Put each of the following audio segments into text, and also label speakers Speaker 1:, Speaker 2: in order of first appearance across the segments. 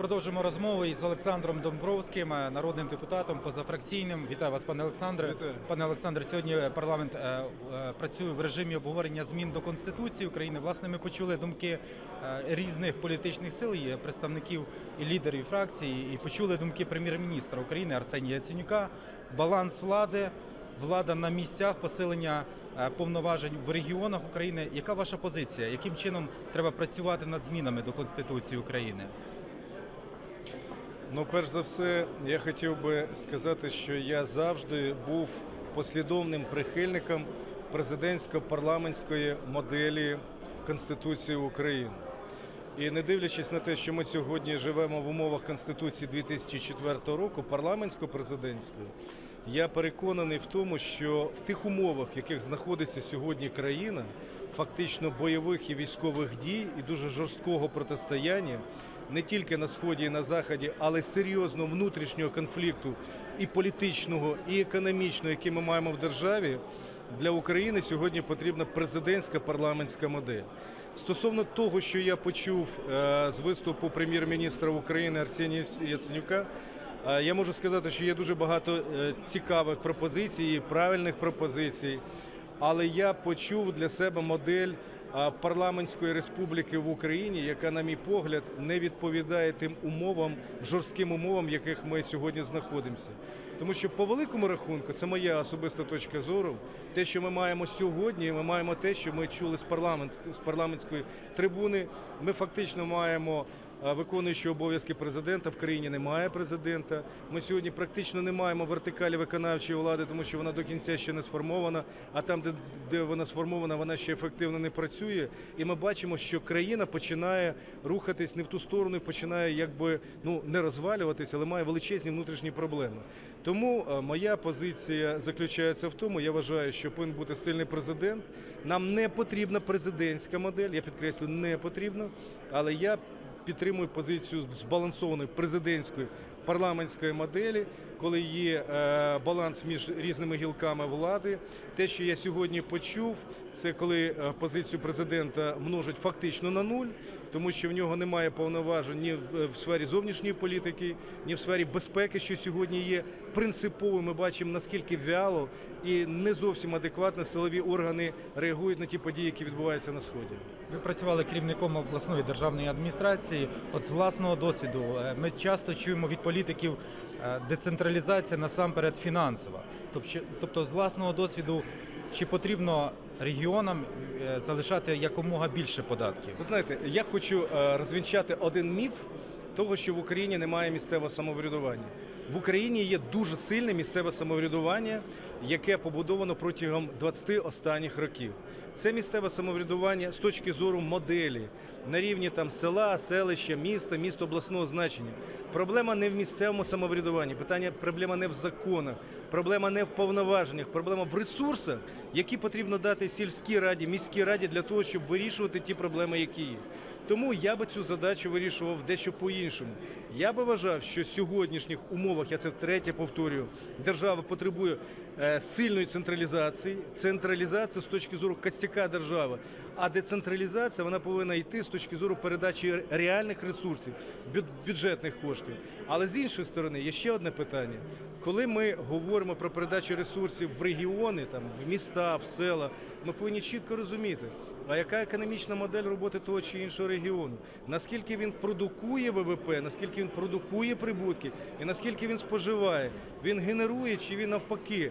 Speaker 1: Продовжимо розмову із Олександром Домбровським, е, народним депутатом позафракційним. Вітаю вас, пане Олександре.
Speaker 2: Вітаю.
Speaker 1: Пане Олександре, сьогодні парламент е, е, працює в режимі обговорення змін до Конституції України. Власне, ми почули думки різних політичних сил, і представників і лідерів фракцій, і почули думки прем'єр-міністра України Арсенія Яценюка. Баланс влади, влада на місцях, посилення повноважень в регіонах України. Яка ваша позиція? Яким чином треба працювати над змінами до Конституції України?
Speaker 2: Ну, перш за все, я хотів би сказати, що я завжди був послідовним прихильником президентсько-парламентської моделі Конституції України. І не дивлячись на те, що ми сьогодні живемо в умовах Конституції 2004 року, парламентсько-президентської, я переконаний в тому, що в тих умовах, в яких знаходиться сьогодні країна, фактично бойових і військових дій і дуже жорсткого протистояння, не тільки на сході і на заході, але серйозного внутрішнього конфлікту і політичного, і економічного, який ми маємо в державі. Для України сьогодні потрібна президентська парламентська модель. Стосовно того, що я почув е, з виступу прем'єр-міністра України Арсенія Яценюка, е, я можу сказати, що є дуже багато е, цікавих пропозицій, і правильних пропозицій. Але я почув для себе модель парламентської республіки в Україні, яка, на мій погляд, не відповідає тим умовам, жорстким умовам, в яких ми сьогодні знаходимося. Тому що по великому рахунку, це моя особиста точка зору. Те, що ми маємо сьогодні, ми маємо те, що ми чули з парламент з парламентської трибуни. Ми фактично маємо. Виконуючого обов'язки президента в країні немає президента. Ми сьогодні практично не маємо вертикалі виконавчої влади, тому що вона до кінця ще не сформована. А там, де, де вона сформована, вона ще ефективно не працює. І ми бачимо, що країна починає рухатись не в ту сторону, і починає якби ну не розвалюватися, але має величезні внутрішні проблеми. Тому е, моя позиція заключається в тому, я вважаю, що повинен бути сильний президент. Нам не потрібна президентська модель. Я підкреслю, не потрібна, але я підтримую позицію збалансованої президентської парламентської моделі, коли є е, баланс між різними гілками влади. Те, що я сьогодні почув, це коли е, позицію президента множать фактично на нуль, тому що в нього немає повноважень ні в, сфері зовнішньої політики, ні в сфері безпеки, що сьогодні є принциповим. Ми бачимо наскільки вяло і не зовсім адекватно силові органи реагують на ті події, які відбуваються на сході.
Speaker 1: Ви працювали керівником обласної державної адміністрації. От з власного досвіду е, ми часто чуємо від політиків децентралізація насамперед фінансова. Тобто, тобто з власного досвіду, чи потрібно регіонам е, залишати якомога більше податків?
Speaker 2: Ви знаєте, я хочу е, розвінчати один міф того, що в Україні немає місцевого самоврядування. В Україні є дуже сильне місцеве самоврядування, яке побудовано протягом 20 останніх років. Це місцеве самоврядування з точки зору моделі на рівні там села, селища, міста, місто обласного значення. Проблема не в місцевому самоврядуванні, питання проблема не в законах, проблема не в повноваженнях, проблема в ресурсах, які потрібно дати сільській раді, міській раді для того, щоб вирішувати ті проблеми, які є. Тому я би цю задачу вирішував дещо по-іншому. Я би вважав, що в сьогоднішніх умовах, я це втретє повторюю, держава потребує сильної централізації, централізації з точки зору костяка держави, а децентралізація вона повинна йти з точки зору передачі реальних ресурсів, бюджетних коштів. Але з іншої сторони, є ще одне питання. Коли ми говоримо про передачу ресурсів в регіони, там в міста, в села, ми повинні чітко розуміти, а яка економічна модель роботи того чи іншого регіону, наскільки він продукує ВВП, наскільки він продукує прибутки, і наскільки він споживає, він генерує чи він навпаки е,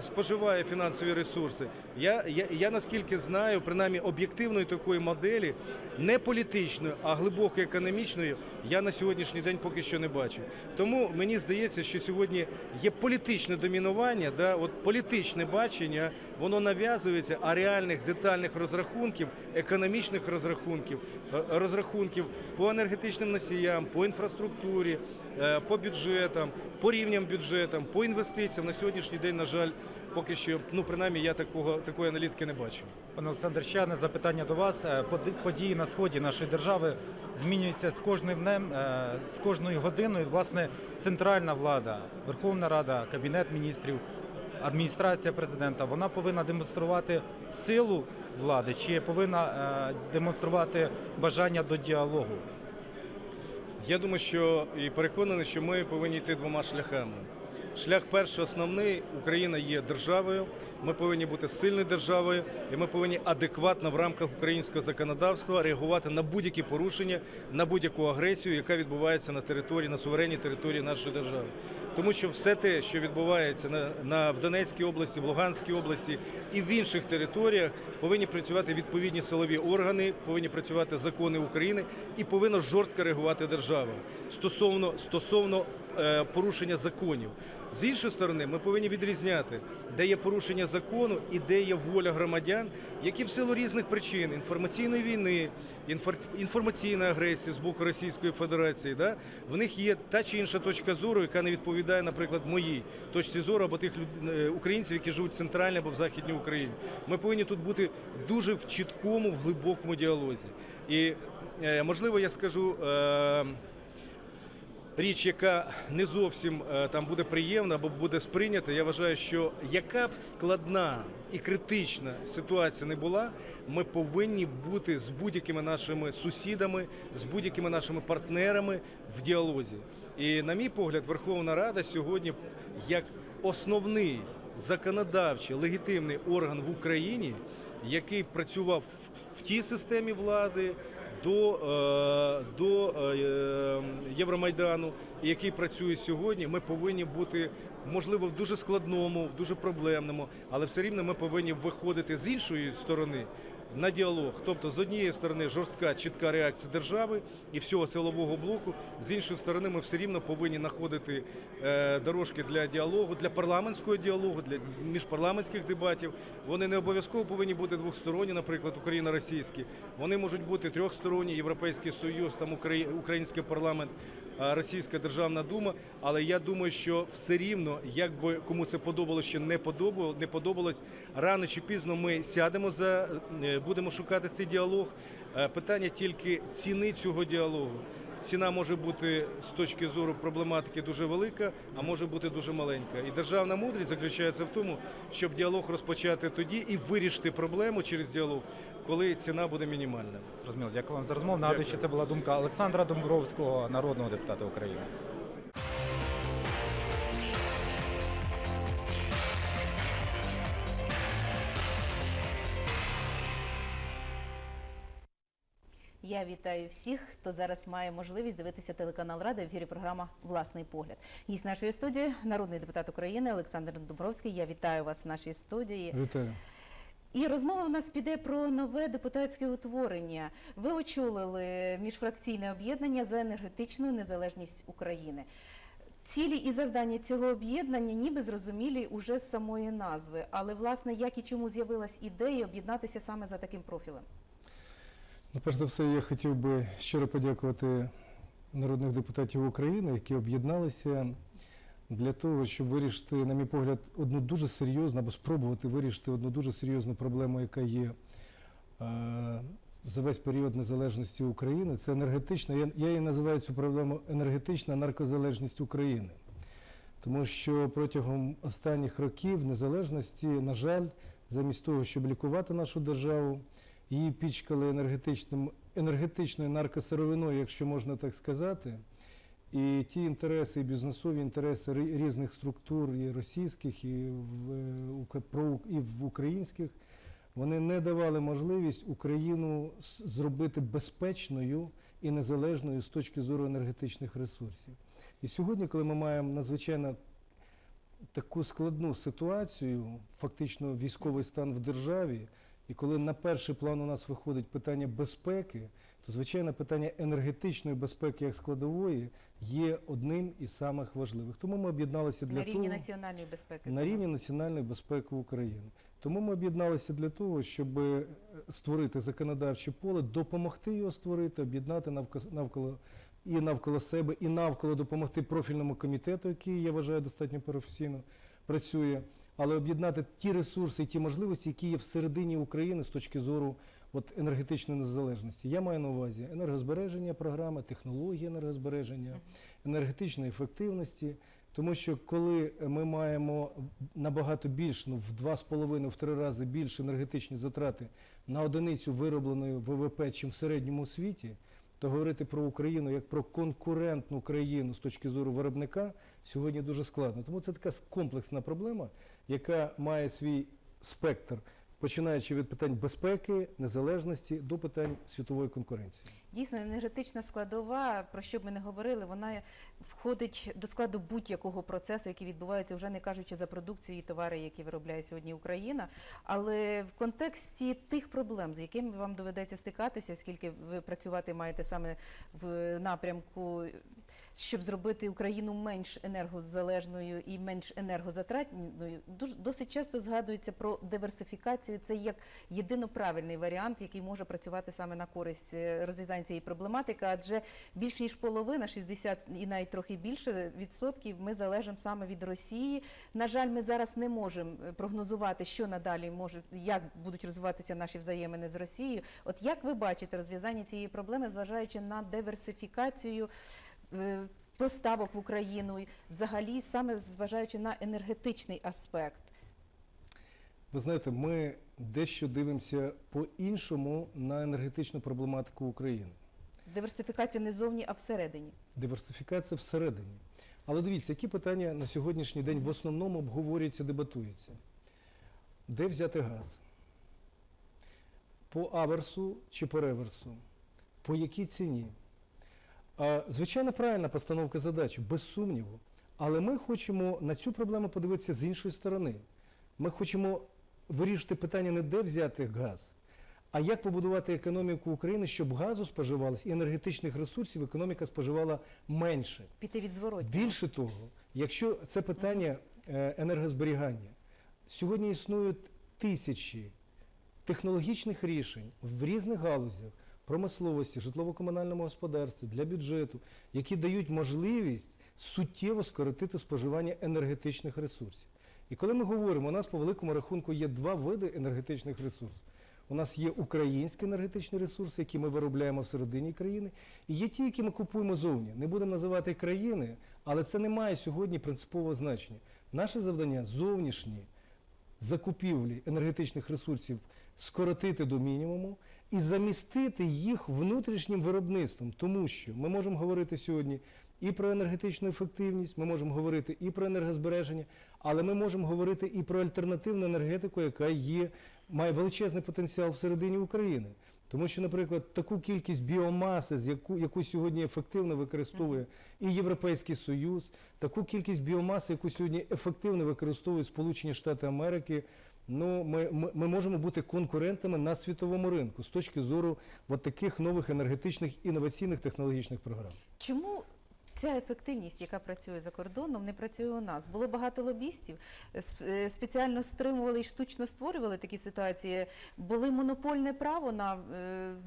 Speaker 2: споживає фінансові ресурси. Я, я, я наскільки знаю, принаймні об'єктивної такої моделі, не політичної, а глибоко економічної, я на сьогоднішній день поки що не бачу. Тому мені здається, що сьогодні є політичне домінування, да, от політичне бачення, воно нав'язується, а реальних детальних розрахунків, економічних розрахунків, е, розрахунків по енергетичним носіям, по інфраструктурі, е, по бюджетам, по рівням бюджетам, по інвестиціям на сьогоднішній день, на жаль, поки що, ну принаймні, я такого такої аналітики не бачу.
Speaker 1: Пане Олександр, ще одне запитання до вас. Е, Події на сході нашої держави змінюються з кожним днем, е, з кожною годиною. Власне, центральна влада, Верховна Рада, Кабінет міністрів, адміністрація президента, вона повинна демонструвати силу влади чи повинна е, демонструвати бажання до діалогу?
Speaker 2: Я думаю, що і переконаний, що ми повинні йти двома шляхами. Шлях перший основний Україна є державою. Ми повинні бути сильною державою, і ми повинні адекватно в рамках українського законодавства реагувати на будь-які порушення, на будь-яку агресію, яка відбувається на території, на суверенній території нашої держави. Тому що все те, що відбувається на, на в Донецькій області, в Луганській області і в інших територіях, повинні працювати відповідні силові органи, повинні працювати закони України і повинна жорстко реагувати держава стосовно стосовно е, порушення законів. З іншої сторони, ми повинні відрізняти, де є порушення закону і де є воля громадян, які в силу різних причин інформаційної війни, інфор- інформаційної агресії з боку Російської Федерації, да, в них є та чи інша точка зору, яка не відповідає, наприклад, моїй точці зору або тих е, українців, які живуть в центральній або в західній Україні. Ми повинні тут бути дуже в чіткому, в глибокому діалозі. І е, можливо, я скажу. Річ, яка не зовсім е, там буде приємна або буде сприйнята, я вважаю, що яка б складна і критична ситуація не була, ми повинні бути з будь-якими нашими сусідами, з будь-якими нашими партнерами в діалозі. І, на мій погляд, Верховна Рада сьогодні як основний законодавчий легітимний орган в Україні, який працював в тій системі влади, до, е, до е, Євромайдану, який працює сьогодні, ми повинні бути можливо в дуже складному, в дуже проблемному, але все рівно ми повинні виходити з іншої сторони на діалог. Тобто, з однієї сторони жорстка, чітка реакція держави і всього силового блоку. З іншої сторони, ми все рівно повинні знаходити е, дорожки для діалогу, для парламентського діалогу, для міжпарламентських дебатів. Вони не обов'язково повинні бути двосторонні, наприклад, Україно-російські. Вони можуть бути трьохсторонні, Європейський Союз, там Украї- український парламент, Російська Державна Дума. Але я думаю, що все рівно, як би кому це подобалося, чи не подобалось, не подобалось, рано чи пізно ми сядемо за е, будемо шукати цей діалог. Е, Питання тільки ціни цього діалогу. Ціна може бути з точки зору проблематики дуже велика, а може бути дуже маленька. І державна мудрість заключається в тому, щоб діалог розпочати тоді і вирішити проблему через діалог, коли ціна буде мінімальна.
Speaker 1: Зрозуміло, дякую вам за розмову. Нагадую, що це була думка Олександра Домбровського, народного депутата України.
Speaker 3: Я вітаю всіх, хто зараз має можливість дивитися телеканал Рада. В ефірі програма Власний погляд. Гість нашої студії, народний депутат України Олександр Домбровський. Я вітаю вас в нашій студії.
Speaker 4: Вітаю.
Speaker 3: І розмова в нас піде про нове депутатське утворення. Ви очолили міжфракційне об'єднання за енергетичну незалежність України. Цілі і завдання цього об'єднання ніби зрозумілі уже з самої назви, але власне як і чому з'явилась ідея об'єднатися саме за таким профілем?
Speaker 4: Ну, перш за все, я хотів би щиро подякувати народних депутатів України, які об'єдналися для того, щоб вирішити, на мій погляд, одну дуже серйозну або спробувати вирішити одну дуже серйозну проблему, яка є е, за весь період незалежності України. Це енергетична. Я, я її називаю цю проблему енергетична наркозалежність України. Тому що протягом останніх років незалежності, на жаль, замість того, щоб лікувати нашу державу, її пічкали енергетичним, енергетичною наркосировиною, якщо можна так сказати. І ті інтереси, і бізнесові інтереси різних структур, і російських, і в, е, і в українських, вони не давали можливість Україну зробити безпечною і незалежною з точки зору енергетичних ресурсів. І сьогодні, коли ми маємо надзвичайно таку складну ситуацію, фактично військовий стан в державі, і коли на перший план у нас виходить питання безпеки, то звичайно питання енергетичної безпеки як складової є одним із самих важливих. Тому ми об'єдналися для
Speaker 3: на рівні
Speaker 4: того
Speaker 3: національної безпеки
Speaker 4: на рівні національної безпеки України. Тому ми об'єдналися для того, щоб е, створити законодавче поле, допомогти його створити, об'єднати навко- навколо і навколо себе, і навколо допомогти профільному комітету, який я вважаю достатньо професійно працює, але об'єднати ті ресурси і ті можливості, які є всередині України з точки зору от, енергетичної незалежності. Я маю на увазі енергозбереження програми, технології енергозбереження, енергетичної ефективності. Тому що коли ми маємо набагато більше, ну в два з половиною, в три рази більше енергетичні затрати на одиницю виробленої ВВП, чим в середньому світі,
Speaker 2: то говорити про Україну як про конкурентну країну з точки зору виробника сьогодні дуже складно. Тому це така комплексна проблема, яка має свій спектр, починаючи від питань безпеки, незалежності до питань світової конкуренції.
Speaker 3: Дійсно, енергетична складова, про що ми не говорили, вона входить до складу будь-якого процесу, який відбувається, вже не кажучи за продукцію і товари, які виробляє сьогодні Україна. Але в контексті тих проблем, з якими вам доведеться стикатися, оскільки ви працювати маєте саме в напрямку, щоб зробити Україну менш енергозалежною і менш енергозатратною, досить часто згадується про диверсифікацію. Це як єдино правильний варіант, який може працювати саме на користь е, цієї проблематики, адже більш ніж половина, 60 і навіть трохи більше відсотків, ми залежимо саме від Росії. На жаль, ми зараз не можемо е, прогнозувати, що надалі може, як будуть розвиватися наші взаємини з Росією. От як ви бачите розв'язання цієї проблеми, зважаючи на диверсифікацію? е, Поставок в Україну, взагалі саме зважаючи на енергетичний аспект.
Speaker 2: Ви знаєте, ми дещо дивимося по-іншому на енергетичну проблематику України.
Speaker 3: Диверсифікація не зовні, а всередині.
Speaker 2: Диверсифікація всередині. Але дивіться, які питання на сьогоднішній день в основному обговорюються, дебатуються. Де взяти газ? По аверсу чи по реверсу? По якій ціні? А, звичайно, правильна постановка задачі, без сумніву. Але ми хочемо на цю проблему подивитися з іншої сторони. Ми хочемо вирішити питання не де взяти газ, а як побудувати економіку України, щоб газу споживалось і енергетичних ресурсів економіка споживала менше.
Speaker 3: Піти від зворотнього.
Speaker 2: Більше того, якщо це питання е, енергозберігання, сьогодні існують тисячі технологічних рішень в різних галузях промисловості, житлово-комунальному господарстві, для бюджету, які дають можливість суттєво скоротити споживання енергетичних ресурсів. І коли ми говоримо, у нас по великому рахунку є два види енергетичних ресурсів. У нас є українські енергетичні ресурси, які ми виробляємо всередині країни, і є ті, які ми купуємо зовні. Не будемо називати країни, але це не має сьогодні принципового значення. Наше завдання зовнішні закупівлі енергетичних ресурсів скоротити до мінімуму і замістити їх внутрішнім виробництвом, тому що ми можемо говорити сьогодні і про енергетичну ефективність, ми можемо говорити і про енергозбереження, але ми можемо говорити і про альтернативну енергетику, яка є, має величезний потенціал всередині України. Тому що, наприклад, таку кількість біомаси, яку, яку сьогодні ефективно використовує і Європейський Союз, таку кількість біомаси, яку сьогодні ефективно використовують Сполучені Штати Америки, ну, ми, ми, ми можемо бути конкурентами на світовому ринку з точки зору от таких нових енергетичних інноваційних технологічних програм.
Speaker 3: Чому ця ефективність, яка працює за кордоном, не працює у нас? Було багато лобістів, е, спеціально стримували і штучно створювали такі ситуації. Були монопольне право на е,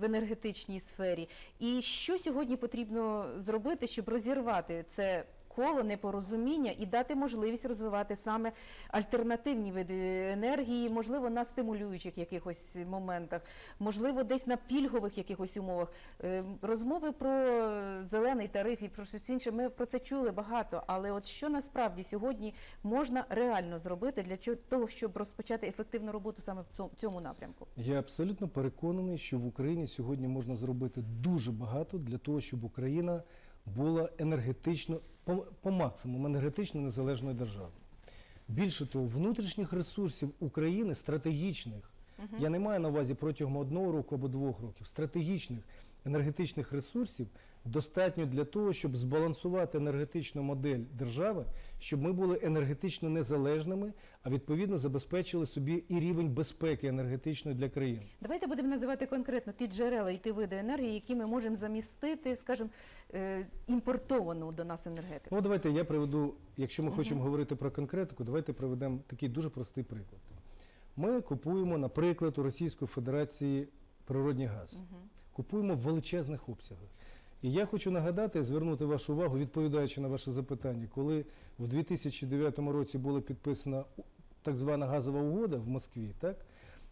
Speaker 3: в енергетичній сфері. І що сьогодні потрібно зробити, щоб розірвати це? Коло непорозуміння і дати можливість розвивати саме альтернативні види енергії, можливо, на стимулюючих якихось моментах, можливо, десь на пільгових якихось умовах. Е, Розмови про зелений тариф і про щось інше. Ми про це чули багато. Але от що насправді сьогодні можна реально зробити для того, щоб розпочати ефективну роботу саме в цьому напрямку?
Speaker 2: Я абсолютно переконаний, що в Україні сьогодні можна зробити дуже багато для того, щоб Україна була енергетично по, по максимуму енергетично незалежною державою. Більше того, внутрішніх ресурсів України стратегічних, я не маю на увазі протягом одного року або двох років, стратегічних енергетичних ресурсів достатньо для того, щоб збалансувати енергетичну модель держави, щоб ми були енергетично незалежними, а відповідно забезпечили собі і рівень безпеки енергетичної для країни.
Speaker 3: Давайте будемо називати конкретно ті джерела і ті види енергії, які ми можемо замістити, скажімо, е, імпортовану до нас енергетику.
Speaker 2: Ну, давайте я приведу, якщо ми хочемо говорити про конкретику, давайте приведемо такий дуже простий приклад. Ми купуємо, наприклад, у Російської Федерації природний газ. Купуємо в величезних обсягах. І я хочу нагадати, звернути вашу увагу, відповідаючи на ваше запитання, коли в 2009 році була підписана так звана газова угода в Москві, так,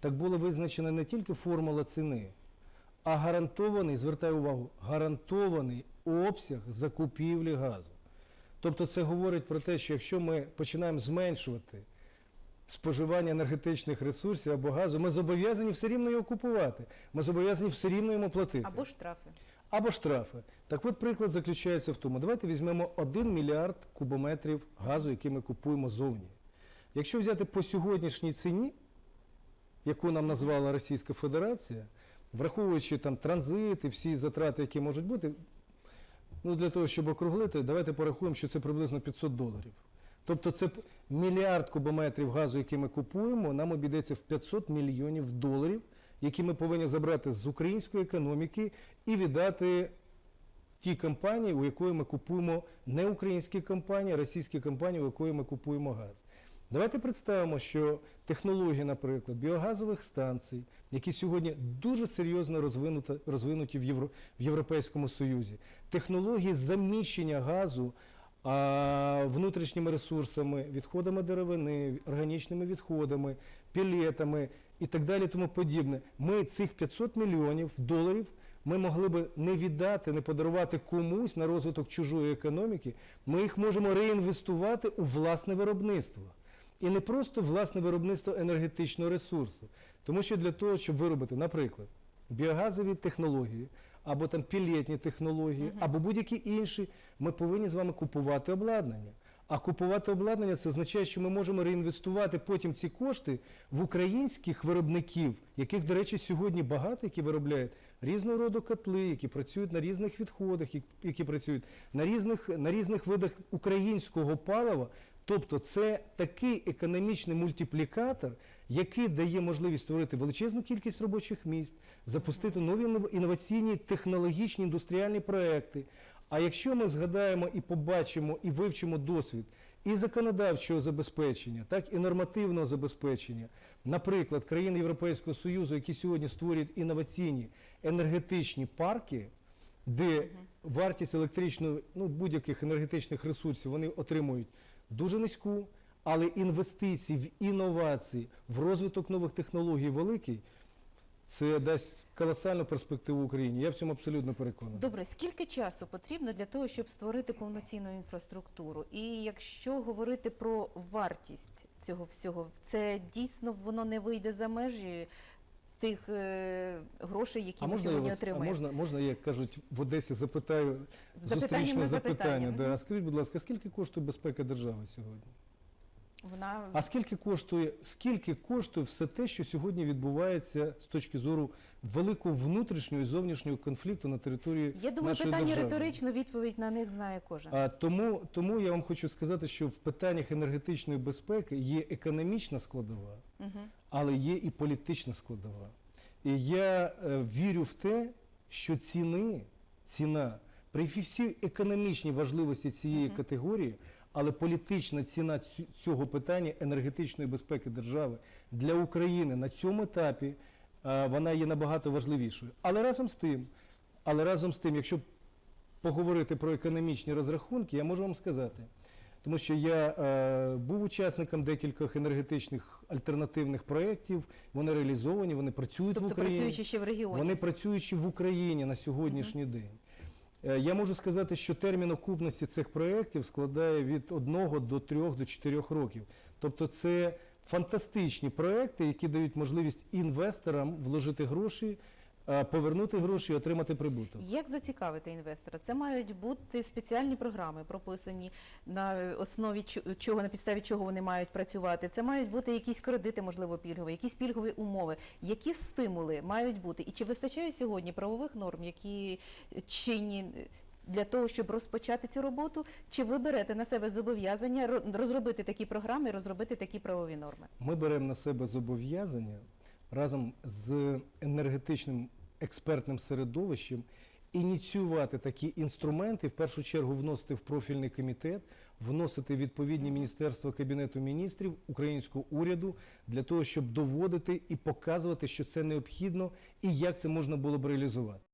Speaker 2: так була визначена не тільки формула ціни, а гарантований, звертаю увагу, гарантований обсяг закупівлі газу. Тобто це говорить про те, що якщо ми починаємо зменшувати споживання енергетичних ресурсів або газу, ми зобов'язані все рівно його купувати. Ми зобов'язані все рівно йому платити.
Speaker 3: Або штрафи.
Speaker 2: Або штрафи. Так от приклад заключається в тому. Давайте візьмемо 1 мільярд кубометрів газу, який ми купуємо зовні. Якщо взяти по сьогоднішній ціні, яку нам назвала Російська Федерація, враховуючи там транзит і всі затрати, які можуть бути, ну для того, щоб округлити, давайте порахуємо, що це приблизно 500 доларів. Тобто це мільярд кубометрів газу, який ми купуємо, нам обійдеться в 500 мільйонів доларів, які ми повинні забрати з української економіки і віддати тій компанії, у якої ми купуємо не українські компанії, а російські компанії, у якої ми купуємо газ. Давайте представимо, що технології, наприклад, біогазових станцій, які сьогодні дуже серйозно розвинуті в, Євро, в Європейському Союзі, технології заміщення газу внутрішніми ресурсами, відходами деревини, органічними відходами, пілетами і так далі, тому подібне. Ми цих 500 мільйонів доларів ми могли би не віддати, не подарувати комусь на розвиток чужої економіки. Ми їх можемо реінвестувати у власне виробництво. І не просто власне виробництво енергетичного ресурсу. Тому що для того, щоб виробити, наприклад, біогазові технології, або там пілетні технології, або будь-які інші, ми повинні з вами купувати обладнання. А купувати обладнання це означає, що ми можемо реінвестувати потім ці кошти в українських виробників, яких, до речі, сьогодні багато, які виробляють різного роду котли, які працюють на різних відходах, які- які працюють на різних, на різних видах українського палива. Тобто це такий економічний мультиплікатор, який дає можливість створити величезну кількість робочих місць, запустити нові іннов- інноваційні технологічні індустріальні проекти. А якщо ми згадаємо і побачимо і вивчимо досвід і законодавчого забезпечення, так і нормативного забезпечення, наприклад, країн Європейського Союзу, які сьогодні створюють інноваційні енергетичні парки, де вартість електричної, ну будь-яких енергетичних ресурсів вони отримують дуже низьку, але інвестиції в інновації, в розвиток нових технологій великий, це дасть колосальну перспективу Україні. Я в цьому абсолютно переконаний.
Speaker 3: Добре, скільки часу потрібно для того, щоб створити повноцінну інфраструктуру? І якщо говорити про вартість цього всього, це дійсно воно не вийде за межі тих е, грошей, які
Speaker 2: А
Speaker 3: ми
Speaker 2: можна, я
Speaker 3: сьогодні
Speaker 2: вас, а
Speaker 3: отримуємо?
Speaker 2: можна, можна, як кажуть в Одесі, запитаю
Speaker 3: Запитання
Speaker 2: зустрічне
Speaker 3: на
Speaker 2: запитання.
Speaker 3: запитання.
Speaker 2: Да.
Speaker 3: Мгм.
Speaker 2: А скажіть, будь ласка, скільки коштує безпека держави сьогодні?
Speaker 3: Вона
Speaker 2: А скільки коштує, скільки коштує все те, що сьогодні відбувається з точки зору великого внутрішнього і зовнішнього конфлікту на території
Speaker 3: я думаю,
Speaker 2: нашої
Speaker 3: питання
Speaker 2: держави?
Speaker 3: риторично, відповідь на них знає кожен.
Speaker 2: А, тому, тому я вам хочу сказати, що в питаннях енергетичної безпеки є економічна складова,
Speaker 3: Угу.
Speaker 2: але є і політична складова. І я е, вірю в те, що ціни, ціна, при всій економічній важливості цієї
Speaker 3: Мгм.
Speaker 2: категорії, але політична ціна цю- цього питання енергетичної безпеки держави для України на цьому етапі е, вона є набагато важливішою. Але разом з тим, але разом з тим, якщо поговорити про економічні розрахунки, я можу вам сказати, тому що я е, був учасником декількох енергетичних альтернативних проєктів, вони реалізовані, вони працюють в
Speaker 3: Тобто
Speaker 2: Україні.
Speaker 3: працюючи ще в регіоні.
Speaker 2: Вони працюючи в Україні на сьогоднішній день. Е, Я можу сказати, що термін окупності цих проєктів складає від 1 до 3 до 4 років. Тобто це фантастичні проєкти, які дають можливість інвесторам вложити гроші, повернути гроші і отримати прибуток.
Speaker 3: Як зацікавити інвестора? Це мають бути спеціальні програми, прописані на основі чо- чого, на підставі чого вони мають працювати. Це мають бути якісь кредити, можливо, пільгові, якісь пільгові умови. Які стимули мають бути? І чи вистачає сьогодні правових норм, які чинні для того, щоб розпочати цю роботу? Чи ви берете на себе зобов'язання ро- розробити такі програми, розробити такі правові норми?
Speaker 2: Ми беремо на себе зобов'язання разом з енергетичним експертним середовищем ініціювати такі інструменти, в першу чергу вносити в профільний комітет, вносити відповідні міністерства Кабінету міністрів українського уряду для того, щоб доводити і показувати, що це необхідно і як це можна було б реалізувати.